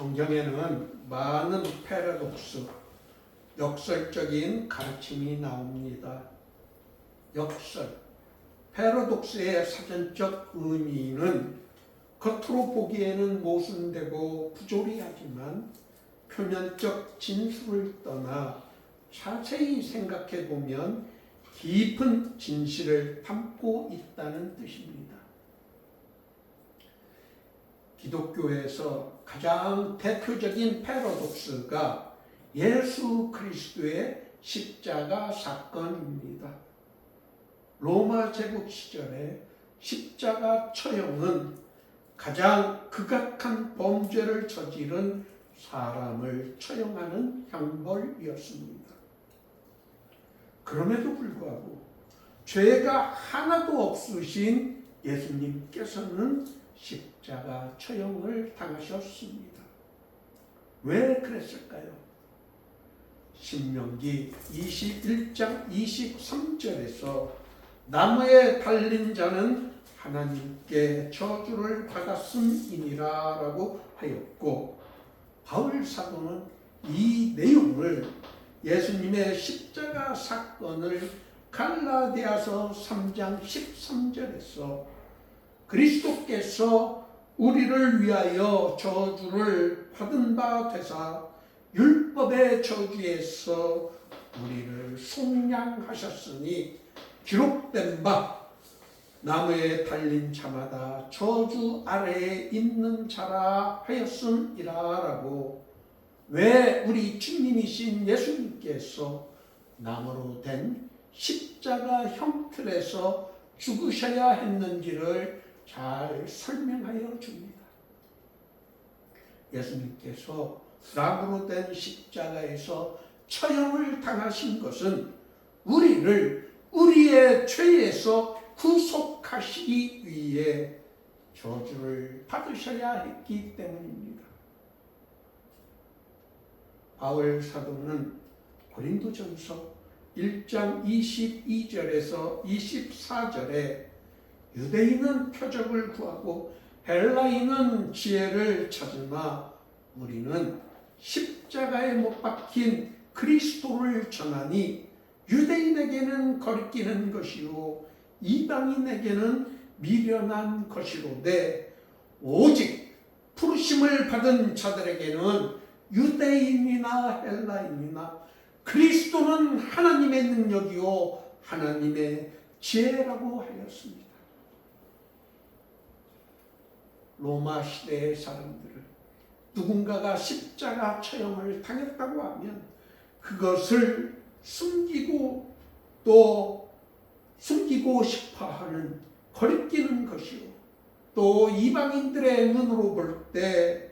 성경에는 많은 패러독스, 역설적인 가르침이 나옵니다. 역설, 패러독스의 사전적 의미는 겉으로 보기에는 모순되고 부조리하지만 표면적 진술을 떠나 자세히 생각해 보면 깊은 진실을 담고 있다는 뜻입니다. 기독교에서 가장 대표적인 패러독스가 예수 그리스도의 십자가 사건입니다. 로마 제국 시절에 십자가 처형은 가장 극악한 범죄를 저지른 사람을 처형하는 형벌이었습니다. 그럼에도 불구하고 죄가 하나도 없으신 예수님께서는 십자가 처형을 당하셨습니다. 왜 그랬을까요? 신명기 21장 23절에서 나무에 달린 자는 하나님께 저주를 받았음이니라 라고 하였고 바울 사도는 이 내용을 예수님의 십자가 사건을 갈라디아서 3장 13절에서 그리스도께서 우리를 위하여 저주를 받은 바 되사 율법의 저주에서 우리를 속량하셨으니 기록된 바 나무에 달린 자마다 저주 아래에 있는 자라 하였음이라라고. 왜 우리 주님이신 예수님께서 나무로 된 십자가 형틀에서 죽으셔야 했는지를 잘 설명하여 줍니다. 예수님께서 나무로 된 십자가에서 처형을 당하신 것은 우리를 우리의 죄에서 구속하시기 위해 저주를 받으셔야 했기 때문입니다. 바울 사도는 고린도전서 1장 22절에서 24절에 유대인은 표적을 구하고 헬라인은 지혜를 찾으나 우리는 십자가에 못 박힌 그리스도를 전하니 유대인에게는 거리끼는 것이요 이방인에게는 미련한 것이로되 오직 부르심을 받은 자들에게는 유대인이나 헬라인이나 그리스도는 하나님의 능력이요 하나님의 지혜라고 하였습니다. 로마 시대의 사람들은 누군가가 십자가 처형을 당했다고 하면 그것을 숨기고 또 숨기고 싶어 하는 거리끼는 것이요. 또 이방인들의 눈으로 볼 때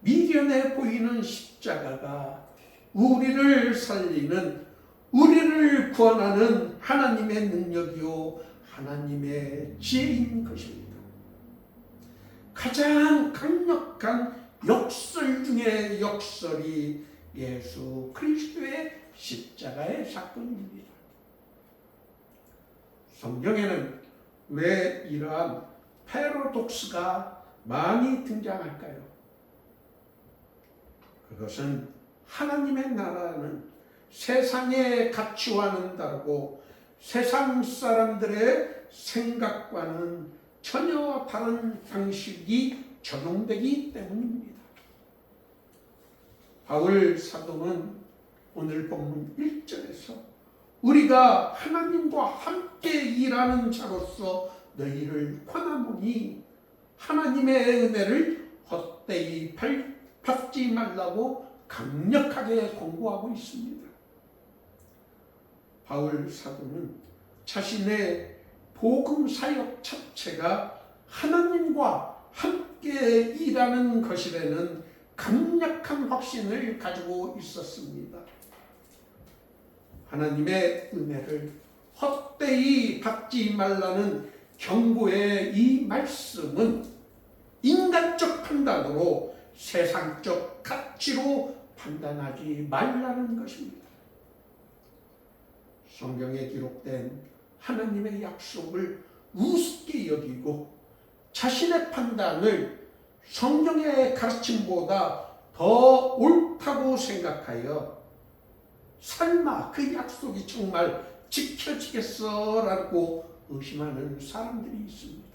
미련해 보이는 십자가가 우리를 살리는 우리를 구원하는 하나님의 능력이요 하나님의 지혜인 것입니다. 가장 강력한 역설 중의 역설이 예수 그리스도의 십자가의 사건입니다. 성경에는 왜 이러한 패러독스가 많이 등장할까요? 그것은 하나님의 나라는 세상의 가치와는 다르고 세상 사람들의 생각과는 전혀 다른 방식이 적용되기 때문입니다. 바울 사도는 오늘 본문 1절에서 우리가 하나님과 함께 일하는 자로서 너희를 권하노니 하나님의 은혜를 헛되이 받지 말라고 강력하게 공고하고 있습니다. 바울 사도는 자신의 복음 사역 자체가 하나님과 함께 일하는 것이라는 강력한 확신을 가지고 있었습니다. 하나님의 은혜를 헛되이 받지 말라는 경고의 이 말씀은 인간적 판단으로 세상적 가치로 판단하지 말라는 것입니다. 성경에 기록된 하나님의 약속을 우습게 여기고 자신의 판단을 성경의 가르침보다 더 옳다고 생각하여 설마 그 약속이 정말 지켜지겠어라고 의심하는 사람들이 있습니다.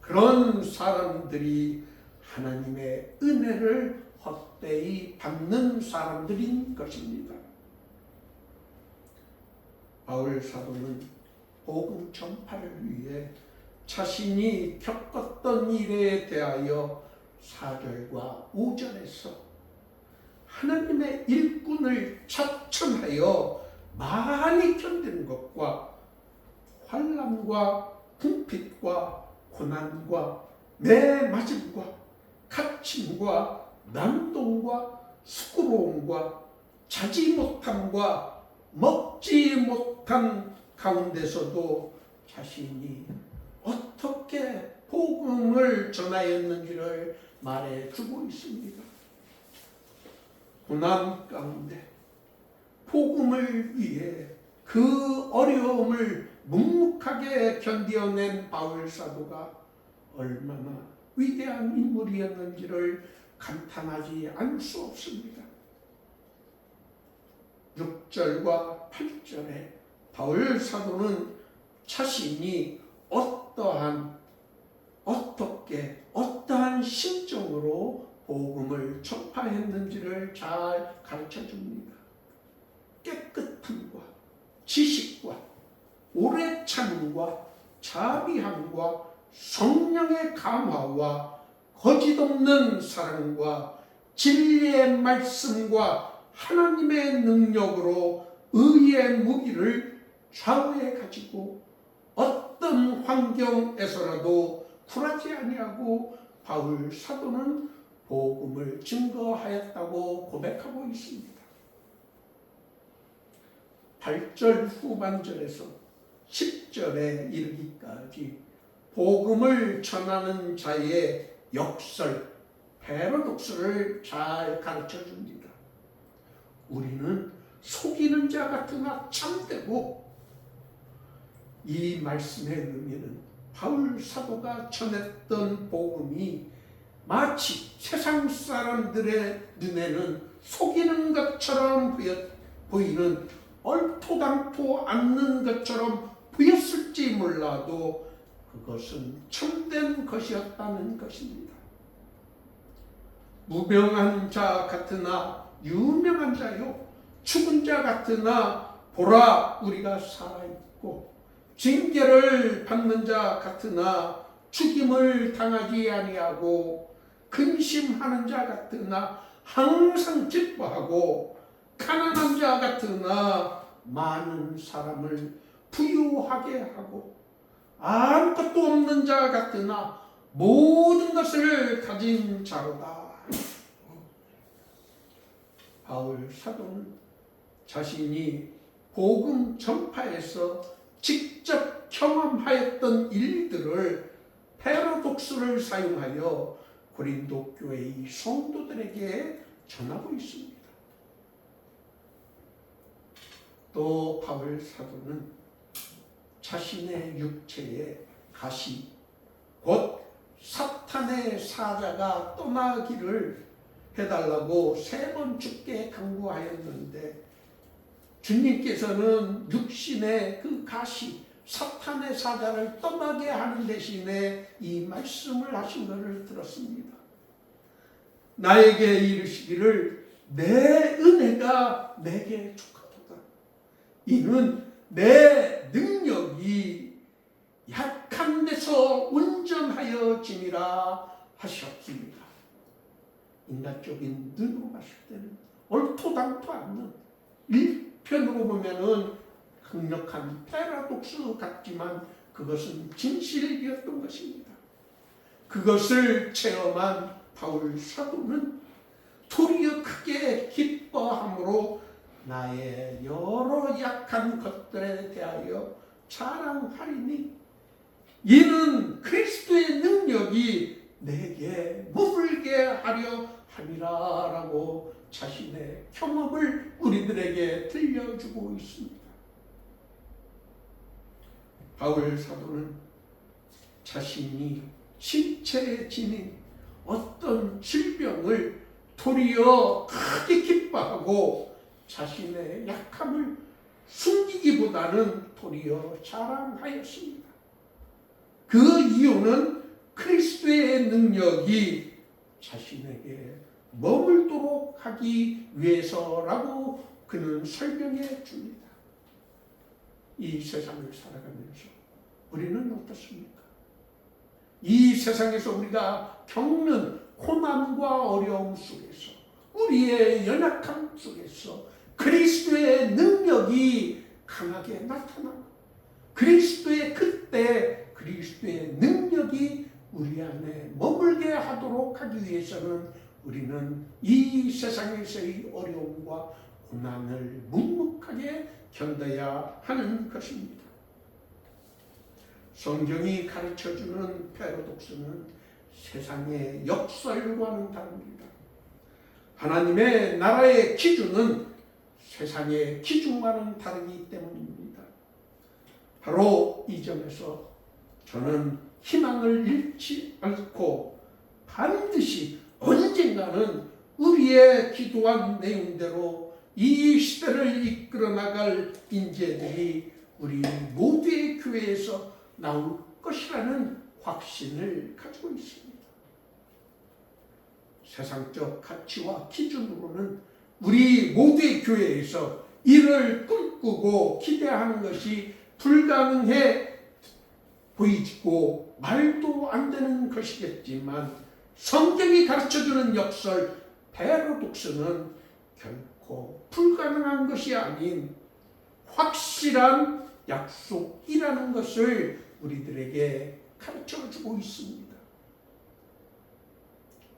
그런 사람들이 하나님의 은혜를 헛되이 받는 사람들인 것입니다. 바울 사도는 복음 전파를 위해 자신이 겪었던 일에 대하여 4절과 5절에서 하나님의 일꾼을 자청하여 많이 견디는 것과 환란과 궁핍과 고난과 매맞음과 갇힘과 난동과 수고로움과 자지 못함과 먹지 못 한 가운데서도 자신이 어떻게 복음을 전하였는지를 말해주고 있습니다. 고난 가운데 복음을 위해 그 어려움을 묵묵하게 견디어낸 바울 사도가 얼마나 위대한 인물이었는지를 감탄하지 않을 수 없습니다. 6절과 8절에 바울 사도는 자신이 어떠한 어떻게 어떠한 심정으로 복음을 전파했는지를 잘 가르쳐 줍니다. 깨끗함과 지식과 오래 참음과 자비함과 성령의 감화와 거짓없는 사랑과 진리의 말씀과 하나님의 능력으로 의의 무기를 좌우에 가지고 어떤 환경에서라도 굴하지 아니하고 바울 사도는 복음을 증거하였다고 고백하고 있습니다. 8절 후반절에서 10절에 이르기까지 복음을 전하는 자의 역설, 패러독스를 잘 가르쳐 줍니다. 우리는 속이는 자 같으나 참되고 이 말씀의 의미는 바울 사도가 전했던 복음이 마치 세상 사람들의 눈에는 속이는 것처럼 보이는 얼토당토 않는 것처럼 보였을지 몰라도 그것은 참된 것이었다는 것입니다. 무명한 자 같으나 유명한 자요 죽은 자 같으나 보라 우리가 살아있고 징계를 받는 자 같으나 죽임을 당하지 아니하고 근심하는 자 같으나 항상 기뻐하고 가난한 자 같으나 많은 사람을 부유하게 하고 아무것도 없는 자 같으나 모든 것을 가진 자로다. 바울 사도는 자신이 복음 전파에서 직접 경험하였던 일들을 패러독스를 사용하여 고린도 교회의 성도들에게 전하고 있습니다. 또 바울 사도는 자신의 육체의 가시 곧 사탄의 사자가 떠나기를 해달라고 세 번 죽게 강구하였는데 주님께서는 육신의 그 가시 사탄의 사자를 떠나게 하는 대신에 이 말씀을 하신 것을 들었습니다. 나에게 이르시기를 내 은혜가 내게 족하도다. 이는 내 능력이 약한 데서 운전하여 지니라 하셨습니다. 인간적인 눈으로 봤을 때는 얼토당토 않는 일 편으로 보면은 강력한 패러독스 같지만 그것은 진실이었던 것입니다. 그것을 체험한 바울 사도는 도리어 크게 기뻐함으로 나의 여러 약한 것들에 대하여 자랑하리니 이는 그리스도의 능력이 내게 머물게 하려 함이라라고 자신의 경험을 우리들에게 들려주고 있습니다. 바울 사도는 자신이 신체에 지닌 어떤 질병을 도리어 크게 기뻐하고 자신의 약함을 숨기기보다는 도리어 자랑하였습니다. 그 이유는 그리스도의 능력이 자신에게 머물도록 하기 위해서라고 그는 설명해 줍니다. 이 세상을 살아가면서 우리는 어떻습니까? 이 세상에서 우리가 겪는 고난과 어려움 속에서 우리의 연약함 속에서 그리스도의 능력이 강하게 나타나고 그리스도의 그때 그리스도의 능력이 우리 안에 머물게 하도록 하기 위해서는 우리는 이 세상에서의 어려움과 고난을 묵묵하게 견뎌야 하는 것입니다. 성경이 가르쳐주는 패러독스는 세상의 역설과는 다릅니다. 하나님의 나라의 기준은 세상의 기준과는 다르기 때문입니다. 바로 이 점에서 저는 희망을 잃지 않고 반드시 언젠가는 우리의 기도한 내용대로 이 시대를 이끌어 나갈 인재들이 우리 모두의 교회에서 나올 것이라는 확신을 가지고 있습니다. 세상적 가치와 기준으로는 우리 모두의 교회에서 이를 꿈꾸고 기대하는 것이 불가능해 보이고 말도 안 되는 것이겠지만 성경이 가르쳐주는 역설 베로독스는 결코 불가능한 것이 아닌 확실한 약속이라는 것을 우리들에게 가르쳐 주고 있습니다.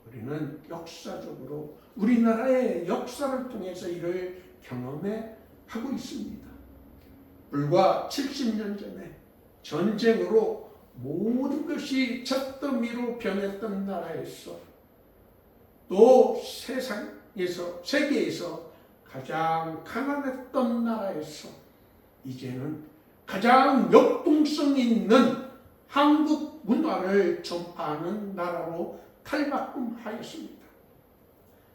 우리는 역사적으로 우리나라의 역사를 통해서 이를 경험해 하고 있습니다. 불과 70년 전에 전쟁으로 모든 것이 잿더미로 변했던 나라에서 또 세상에서 세계에서 가장 가난했던 나라에서 이제는 가장 역동성 있는 한국 문화를 전파하는 나라로 탈바꿈하였습니다.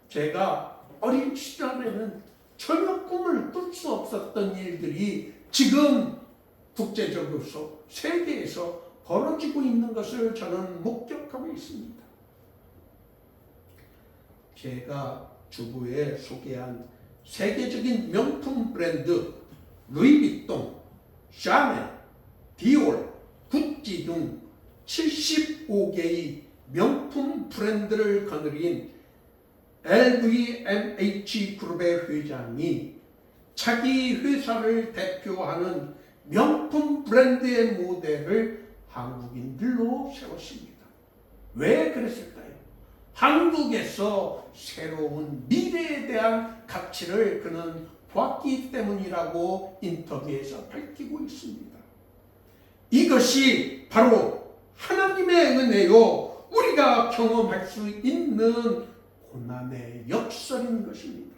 제가 어린 시절에는 전혀 꿈을 꿀 수 없었던 일들이 지금 국제적으로 세계에서 벌어지고 있는 것을 저는 목격하고 있습니다. 제가 주부에 소개한 세계적인 명품 브랜드 루이비통, 샤넬, 디올, 구찌 등 75개의 명품 브랜드를 거느린 LVMH 그룹의 회장이 자기 회사를 대표하는 명품 브랜드의 모델을 한국인들로 세웠습니다. 왜 그랬을까요? 한국에서 새로운 미래에 대한 가치를 그는 보았기 때문이라고 인터뷰에서 밝히고 있습니다. 이것이 바로 하나님의 은혜요, 우리가 경험할 수 있는 고난의 역설인 것입니다.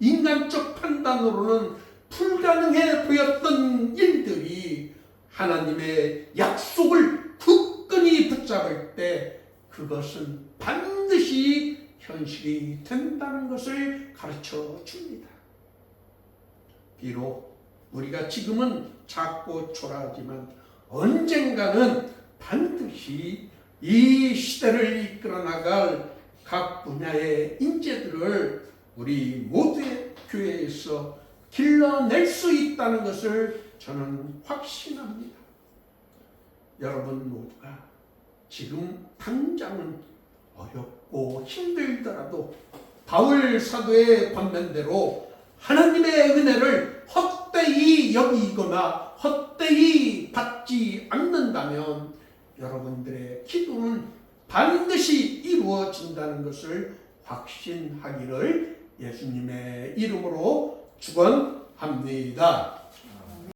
인간적 판단으로는 불가능해 보였던 일들이 하나님의 약속을 굳건히 붙잡을 때 그것은 반드시 현실이 된다는 것을 가르쳐 줍니다. 비록 우리가 지금은 작고 초라하지만 언젠가는 반드시 이 시대를 이끌어 나갈 각 분야의 인재들을 우리 모두의 교회에서 길러낼 수 있다는 것을 저는 확신합니다. 여러분 모두가 지금 당장은 어렵고 힘들더라도 바울 사도의 권면대로 하나님의 은혜를 헛되이 여기거나 헛되이 받지 않는다면 여러분들의 기도는 반드시 이루어진다는 것을 확신하기를 예수님의 이름으로 축원합니다.